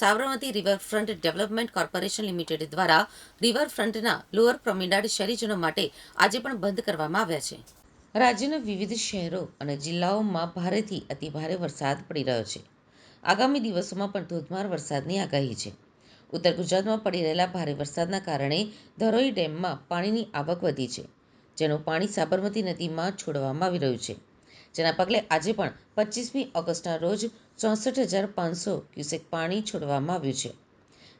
Sabarmati riverfront development corporation limited દ્વારા રિવરફ્રન્ટના lower પ્રોમિડાડ શહેરીજનો માટે આજે પણ બંધ કરવામાં આવ્યા છે. રાજ્યના વિવિધ શહેરો અને જિલ્લાઓમાં ભારેથી અતિભારે વરસાદ પડી રહ્યો છે. આગામી દિવસોમાં પણ ધોધમાર વરસાદની આગાહી છે. ઉત્તર ગુજરાતમાં પડી રહેલા ભારે વરસાદના કારણે ધરોઈ ડેમમાં પાણીની આવક વધી છે, જેનું પાણી સાબરમતી નદીમાં છોડવામાં આવી રહ્યું છે. જેના પગલે આજે પણ પચીસમી ઓગસ્ટના રોજ ચોસઠ હજાર પાંચસો ક્યુસેક પાણી છોડવામાં આવ્યું છે.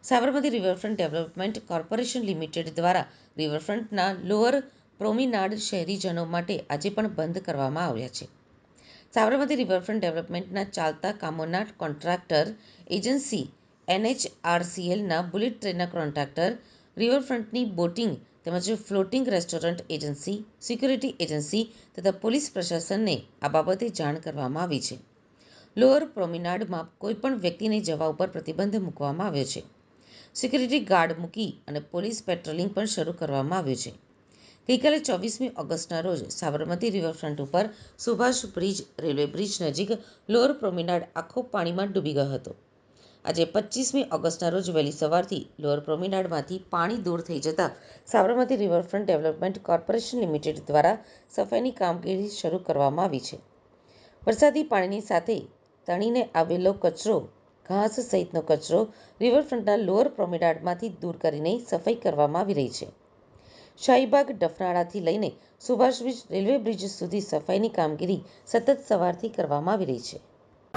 Sabarmati riverfront development corporation limited દ્વારા રિવરફ્રન્ટના લોઅર પ્રોમિનાડ શહેરીજનો માટે આજે પણ બંધ કરવામાં આવ્યા છે. સાબરમતી રિવરફ્રન્ટ ડેવલપમેન્ટના ચાલતા કામોના કોન્ટ્રાક્ટર એજન્સી એનએચઆરસીએલના બુલેટ ટ્રેનના કોન્ટ્રાક્ટર રિવરફ્રન્ટની બોટિંગ તેમજ floating restaurant agency, security agency તથા પોલીસ પ્રશાસનને આ બાબતે જાણ કરવામાં આવી છે. લોઅર પ્રોમિનાડમાં કોઈપણ વ્યક્તિને જવા ઉપર પ્રતિબંધ મૂકવામાં આવ્યો છે. સિક્યુરિટી ગાર્ડ મૂકી અને પોલીસ પેટ્રોલિંગ પણ શરૂ કરવામાં આવ્યું છે. ગઈકાલે ચોવીસમી ઓગસ્ટના રોજ સાબરમતી રિવરફ્રન્ટ ઉપર સુભાષ બ્રિજ, રેલવે બ્રિજ નજીક લોઅર પ્રોમિનાડ આખો પાણીમાં ડૂબી ગયો હતો. આજે પચીસમી ઓગસ્ટના રોજ વહેલી સવારથી લોઅર પ્રોમિનાડમાંથી પાણી દૂર થઈ જતાં Sabarmati riverfront development corporation limited દ્વારા સફાઈની કામગીરી શરૂ કરવામાં આવી છે. વરસાદી પાણીની સાથે તણીને આવેલો કચરો, ઘાસ સહિતનો કચરો રિવરફ્રન્ટના લોઅર પ્રોમિનાડમાંથી દૂર કરીને સફાઈ કરવામાં આવી રહી છે. શાહીબાગ ડફનાળાથી લઈને સુભાષ બ્રિજ, રેલવે બ્રિજ સુધી સફાઈની કામગીરી સતત સવારથી કરવામાં આવી રહી છે.